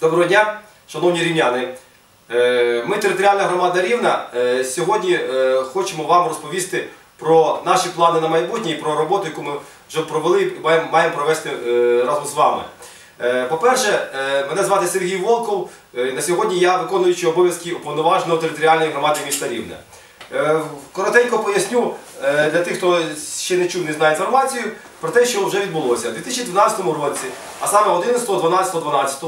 Доброго дня, шановні рівняни. Е, Ми територіальна громада Рівна. Е, Сьогодні е, хочемо вам розповісти про наші плани на майбутнє і про роботу, яку ми вже провели і маємо- провести разом з вами. По-перше, мене звати Сергій Волков. На сьогодні я виконуючий обов'язки уповноваженого територіальної громади міста Рівне. Коротенько поясню для тих, хто ще не чув, не знає інформацію про те, що вже відбулося. У 2012 році, а саме 11, 12, 12,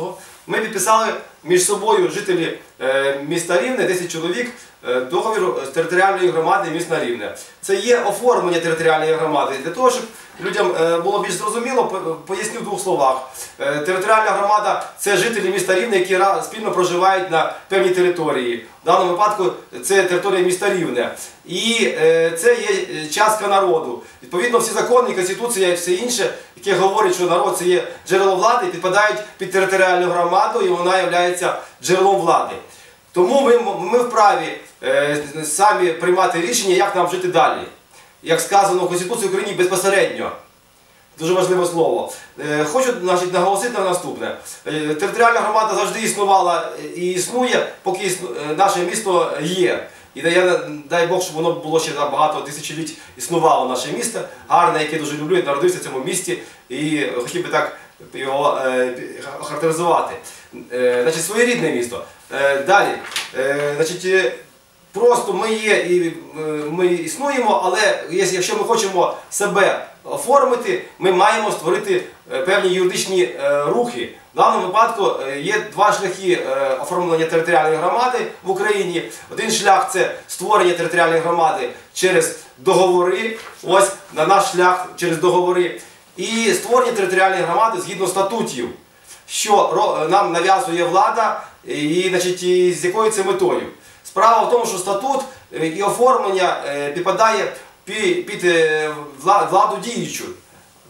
ми підписали між собою жителі е, міста Рівне, 10 чоловік, е, договір з територіальної громади міста Рівне. Це є оформлення територіальної громади. Для того, щоб людям е, було більш зрозуміло, поясню в двох словах. Е, Територіальна громада це жителі міста Рівне, які спільно проживають на певній території. В даному випадку це територія міста Рівне. І е, це є е, частка народу. Відповідно, всі закони, конституція і все інше, яке говорить, що народ це є джерело влади, підпадають під територіальну громаду, і вона є джерелом влади. Тому ми, ми вправі е, самі приймати рішення, як нам жити далі. Як сказано в Конституції України безпосередньо. Дуже важливе слово. Е, Хочу значить, наголосити на наступне. Е, Територіальна громада завжди існувала і існує, поки існу- е, наше місто є. І дай, дай Бог, щоб воно було ще багато тисячоліть існувало наше місто, гарне, яке дуже люблю, народився в цьому місті і хотів би так його. Е, Значить, своєрідне місто. Е, Далі. Е, Значить, е, Просто ми є і е, ми існуємо, але якщо ми хочемо себе оформити, ми маємо створити е, певні юридичні е, рухи. В даному випадку е, є два шляхи е, оформлення територіальної громади в Україні. Один шлях це створення територіальної громади через договори. Ось на наш шлях через договори. І створення територіальної громади згідно статутів що нам нав'язує влада, і, значить, і з якою це метою. Справа в тому, що статут е, і оформлення е, підпадає під е, владу діючу.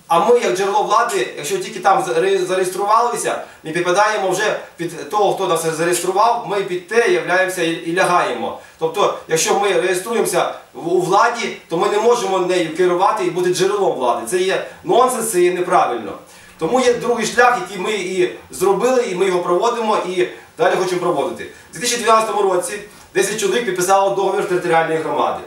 А ми, як джерело влади, якщо тільки там зареєструвалися, ми підпадаємо вже під того, хто нас зареєстрував, ми під те являємося і лягаємо. Тобто, якщо ми реєструємося у владі, то ми не можемо нею керувати і бути джерелом влади. Це є нонсенс, це є неправильно. Тому є другий шлях, який ми і зробили, і ми його проводимо, і далі хочемо проводити. У 2012 році 10 чоловік підписало договір територіальної громади.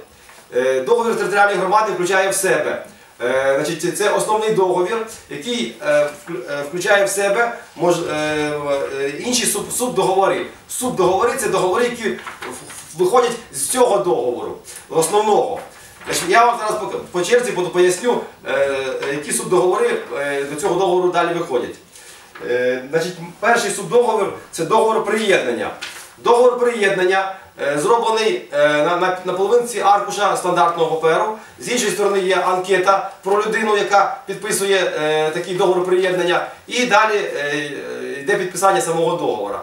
Е, Договір територіальної громади включає в себе. е, Значить, це основний договір, який е, вклю- включає в себе інші субдоговори. Субдоговори це договори, які виходять з цього договору, основного. Я вам зараз по, черзі буду поясню, е, які субдоговори е, до цього договору далі виходять. Е, значить, перший субдоговір це договор приєднання. Договор приєднання зроблений на, половинці аркуша стандартного паперу. З іншої сторони є анкета про людину, яка підписує такий договор приєднання. І далі йде підписання самого договору.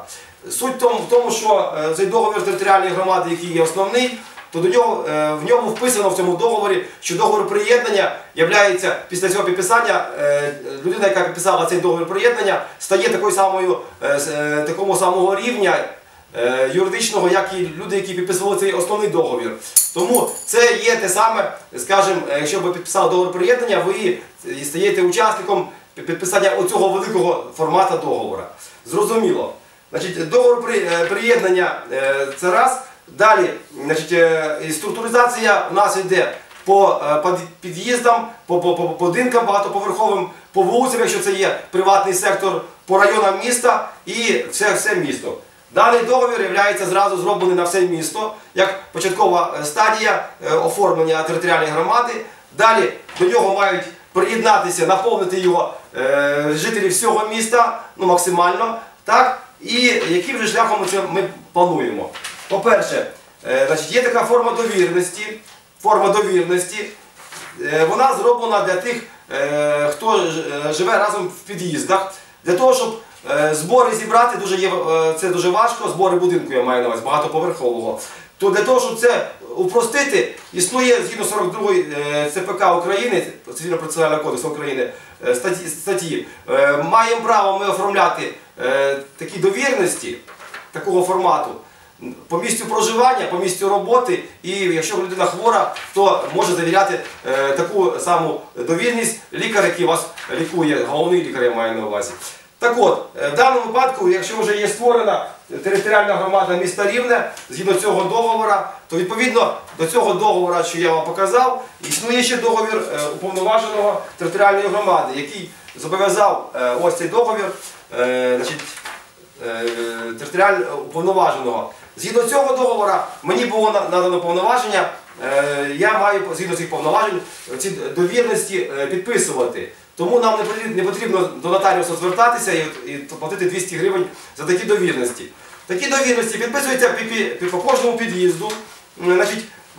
Суть в тому, що цей договір територіальної громади, який є основний, то до нього, е, в ньому вписано в цьому договорі, що договор приєднання являється після цього підписання, е, людина, яка підписала цей договір приєднання, стає такою самою, е, такого самого рівня юридичного, як і люди, які підписували цей основний договір. Тому це є те саме, скажімо, якщо ви підписали договір приєднання, ви стаєте учасником підписання оцього великого формату договору. Зрозуміло. Значить, договор приєднання це раз. Далі, значить, е, структуризація у нас йде по е, під'їздам, по, будинкам багатоповерховим, по вулицям, якщо це є приватний сектор, по районам міста і все, все місто. Даний договір є зразу зроблений на все місто, як початкова е, стадія оформлення територіальної громади. Далі до нього мають приєднатися, наповнити його е, жителі всього міста, ну максимально. Так? І яким же шляхом ми це ми плануємо? По-перше, е, є така форма довірності. Форма довірності. Е, Вона зроблена для тих, е, хто живе разом в під'їздах, для того, щоб збори зібрати, це дуже важко, збори будинку я маю на увазі, багатоповерхового. То для того, щоб це упростити, існує згідно 42 е, ЦПК України, Цивільно процесуального кодексу України, статті, статті. Маємо право ми оформляти такі довірності такого формату по місцю проживання, по місцю роботи, і якщо людина хвора, то може завіряти е, таку саму довірність лікар, який вас лікує, головний лікар я маю на увазі. Так от, е, в даному випадку, якщо вже є створена територіальна громада міста Рівне, згідно цього договора, то відповідно до цього договора, що я вам показав, існує ще договір е, уповноваженого територіальної громади, який зобов'язав ось цей договір значить, територіально уповноваженого. Згідно цього договору мені було надано повноваження, е, я маю згідно цих повноважень ці довірності е, підписувати. Тому нам не потрібно, до нотаріуса звертатися і, платити 200 гривень за такі довірності. Такі довірності підписуються пі- пі- пі- по кожному під'їзду.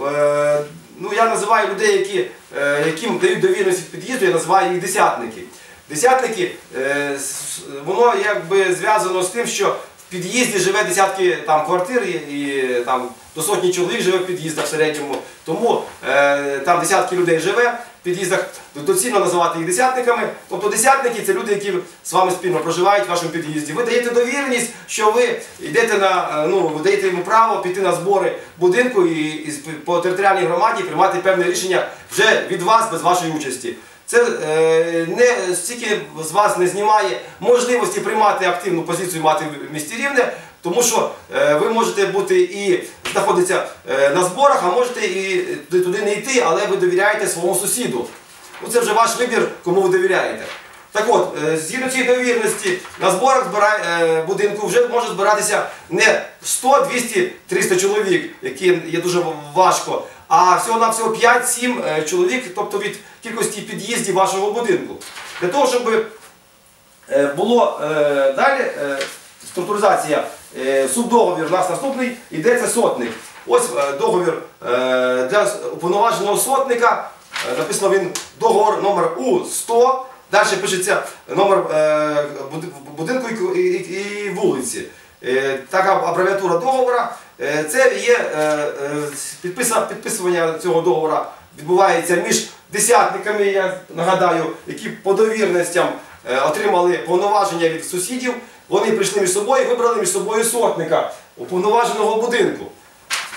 Е, ну, я називаю людей, яким дають довірність від під'їзду, я називаю їх десятники. Десятники, воно якби зв'язано з тим, що під'їзді живе десятки там, квартир і, і там, до сотні чоловік живе в під'їздах в середньому. Тому е, там десятки людей живе в під'їздах, доцільно називати їх десятниками. Тобто десятники це люди, які з вами спільно проживають в вашому під'їзді. Ви даєте довіреність, що ви йдете на, е, ну, ви даєте йому право піти на збори будинку і, і по територіальній громаді приймати певне рішення вже від вас без вашої участі. Це е, не стільки з вас не знімає можливості приймати активну позицію мати в місті Рівне, тому що е, ви можете бути і знаходитися е, на зборах, а можете і туди, не йти, але ви довіряєте своєму сусіду. Ну, це вже ваш вибір, кому ви довіряєте. Так от, згідно цієї довірності, на зборах будинку вже може збиратися не 100, 200, 300 чоловік, які є дуже важко, а всього-навсього 5-7 е, чоловік, тобто від кількості під'їздів вашого будинку. Для того, щоб е, було е, далі структуризація, субдоговір у нас наступний, це сотник. Ось договір для уповноваженого сотника. Написано він договор номер У100. Далі пишеться номер будинку і, вулиці. Така абревіатура договора. Е, Це є е, е, підписування цього договора відбувається між десятниками, я нагадаю, які по довірностям отримали повноваження від сусідів. Вони прийшли між собою і вибрали між собою сотника уповноваженого будинку.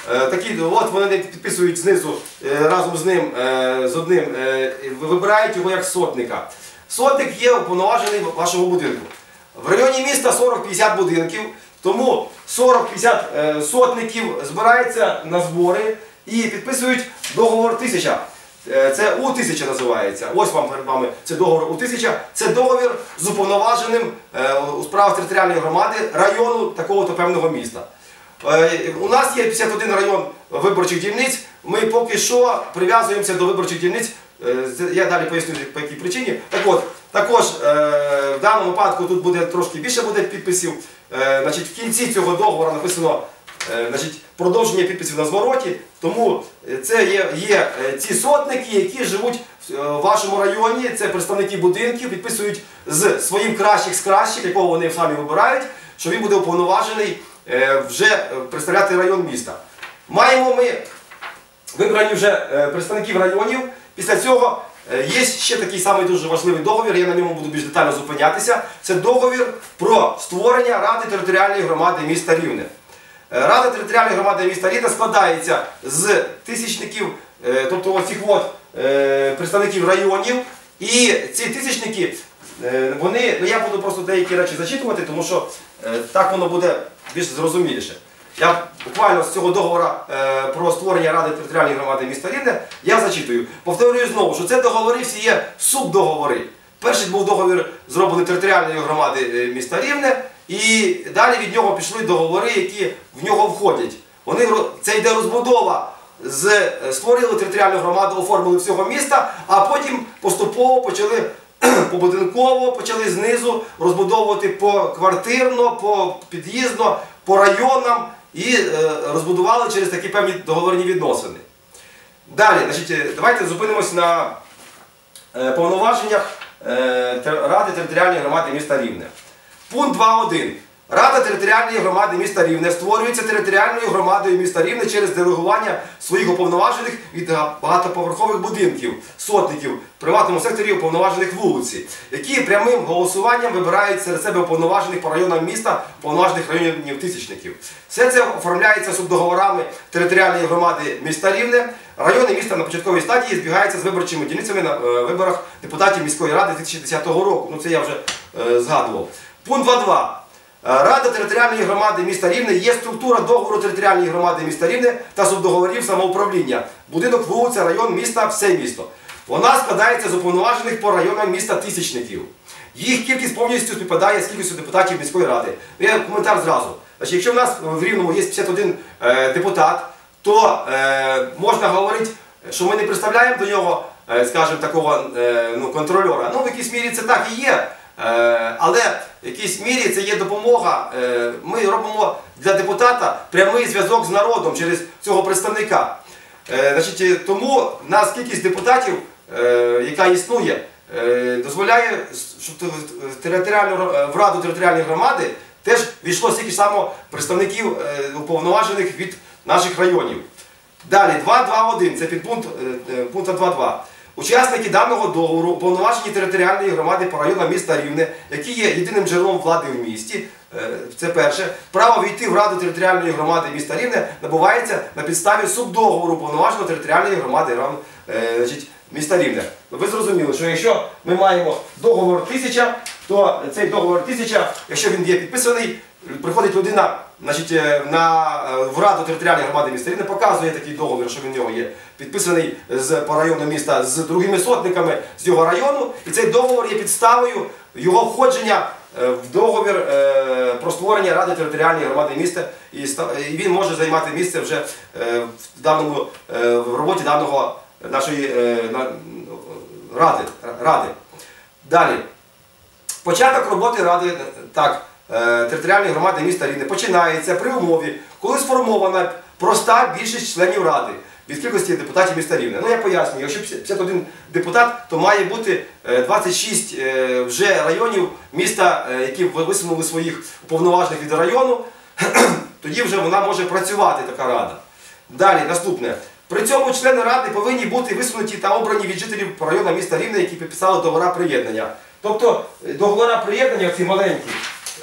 Такі, от вони підписують знизу разом з ним, з одним, вибирають його як сотника. Сотник є уповноважений вашого будинку. В районі міста 40-50 будинків, тому 40-50 е, сотників збираються на збори і підписують договор тисяча. Е, Це У-1000 називається. Ось вам перед вами це договор У-1000. Це договір з уповноваженим е, у справах територіальної громади району такого-то певного міста. У нас є 51 район виборчих дільниць. Ми поки що прив'язуємося до виборчих дільниць. Я далі поясню по якій причині. Так от, також е, в даному випадку тут буде трошки більше буде підписів. Е, в кінці цього договору написано е, продовження підписів на звороті. Тому це є, є ці сотники, які живуть в вашому районі. Це представники будинків, підписують з своїм кращих з кращих, якого вони самі вибирають, що він буде уповноважений вже представляти район міста. Маємо ми вибрані вже представників районів. Після цього є ще такий самий дуже важливий договір, я на ньому буду більш детально зупинятися. Це договір про створення Ради територіальної громади міста Рівне. Е, Рада територіальної громади міста Рівне складається з тисячників, е, тобто оцих от е, представників районів. І ці тисячники, е, вони, ну я буду просто деякі речі зачитувати, тому що е, так воно буде більш зрозуміліше. Я буквально з цього договору е, про створення Ради територіальної громади міста Рівне я зачитую. Повторюю знову, що це договори всі є субдоговори. Перший був договір зроблений територіальної громади е, міста Рівне, і далі від нього пішли договори, які в нього входять. Вони це йде розбудова. З е, створили територіальну громаду, оформили всього міста, а потім поступово почали побудинково, почали знизу розбудовувати поквартирно, по під'їздно, по районам і е, розбудували через такі певні договорні відносини. Далі, значить, е, давайте зупинимось на е, повноваженнях Ради територіальної громади міста Рівне. Пункт 2.1. Рада територіальної громади міста Рівне створюється територіальною громадою міста Рівне через делегування своїх уповноважених від багатоповерхових будинків, сотників, приватному секторі уповноважених вулиці, які прямим голосуванням вибирають серед себе уповноважених по районам міста, уповноважених районів тисячників. Все це оформляється субдоговорами територіальної громади міста Рівне. Райони міста на початковій стадії збігаються з виборчими дільницями на е, виборах депутатів міської ради 2010 року. Ну це я вже е, згадував. Пункт 2.2. Е, Рада територіальної громади міста Рівне є структура договору територіальної громади міста Рівне та субдоговорів самоуправління. Будинок, вулиця, район, міста, все місто. Вона складається з уповноважених по районам міста тисячників. Їх кількість повністю співпадає з кількістю депутатів міської ради. Ну, Я коментар зразу. Якщо в нас в Рівному є 51 е, депутат, то е, можна говорити, що ми не представляємо до нього, скажімо, такого ну, контрольора. Ну, в якійсь мірі це так і є. Е, але в якійсь мірі це є допомога. Е, ми робимо для депутата прямий зв'язок з народом через цього представника. Е, тому нас кількість депутатів, яка існує, дозволяє, щоб в раду територіальної громади теж війшло стільки само представників уповноважених від наших районів. Далі 2.2.1, це підпункт е, пункту 2.2. Учасники даного договору уповноважені територіальної громади по району міста Рівне, які є єдиним джерелом влади в місті. Е, Це перше. Право війти в раду територіальної громади міста Рівне набувається на підставі субдоговору повноваженого територіальної громади е, міста Рівне. Ви зрозуміли, що якщо ми маємо договор 1000, то цей договор 1000, якщо він є підписаний, приходить людина значить, е, на, е, в раду територіальної громади міста Рівне, показує такий договір, що в нього є, підписаний з, по району міста з другими сотниками з його району, і цей договор є підставою його входження е, в договір е, про створення ради територіальної громади міста, і, і він може займати місце вже е, в даному е, в роботі даного нашої е, на- ради. ради. Далі. Початок роботи ради е, так, е, територіальної громади міста Рівне починається при умові, коли сформована проста більшість членів ради від кількості депутатів міста Рівне. Ну я пояснюю, якщо 51 депутат, то має бути е, 26 е, вже районів міста, е, які висунули своїх уповноважених від району, тоді вже вона може працювати така рада. Далі, наступне. При цьому члени ради повинні бути висунуті та обрані від жителів району міста Рівне, які підписали договора приєднання. Тобто е, договора приєднання ці маленькі,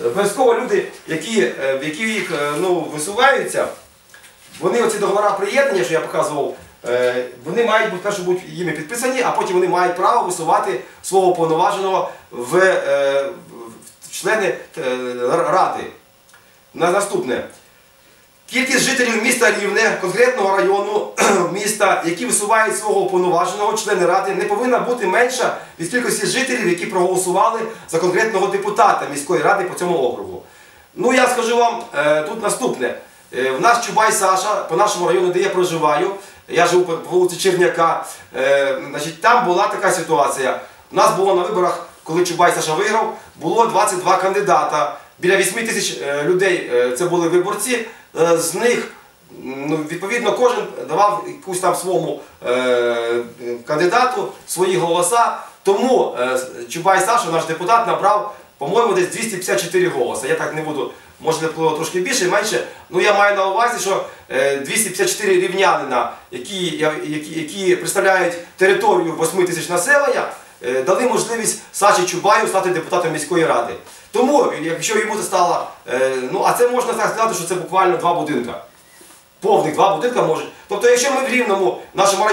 е, обов'язково люди, які, е, які їх ну, висуваються, вони оці договора приєднання, що я показував, вони мають бути перше бути їми підписані, а потім вони мають право висувати свого повноваженого в, в члени ради. На наступне. Кількість жителів міста Рівне, конкретного району міста, які висувають свого уповноваженого члени ради, не повинна бути менша від кількості жителів, які проголосували за конкретного депутата міської ради по цьому округу. Ну я скажу вам е, тут наступне. Е, в нас Чубай Саша, по нашому району, де я проживаю, я живу по вулиці Черняка, е, значить, там була така ситуація. У нас було на виборах, коли Чубай Саша виграв, було 22 кандидата. Біля 8 тисяч е, людей е, це були виборці. Е, З них ну, відповідно кожен давав якусь там своєму кандидату свої голоса. Тому Чубай Саша, наш депутат, набрав, по-моєму, десь 254 голоси. Я так не буду, може було трошки більше, менше. Ну я маю на увазі, що е, 254 рівнянина, які, які, які представляють територію 8 тисяч населення, дали можливість Саші Чубаю стати депутатом міської ради. Тому, якщо йому це стало, е, ну а це можна так сказати, що це буквально два будинка. Повних два будинка можуть. Тобто, якщо ми в Рівному, нашому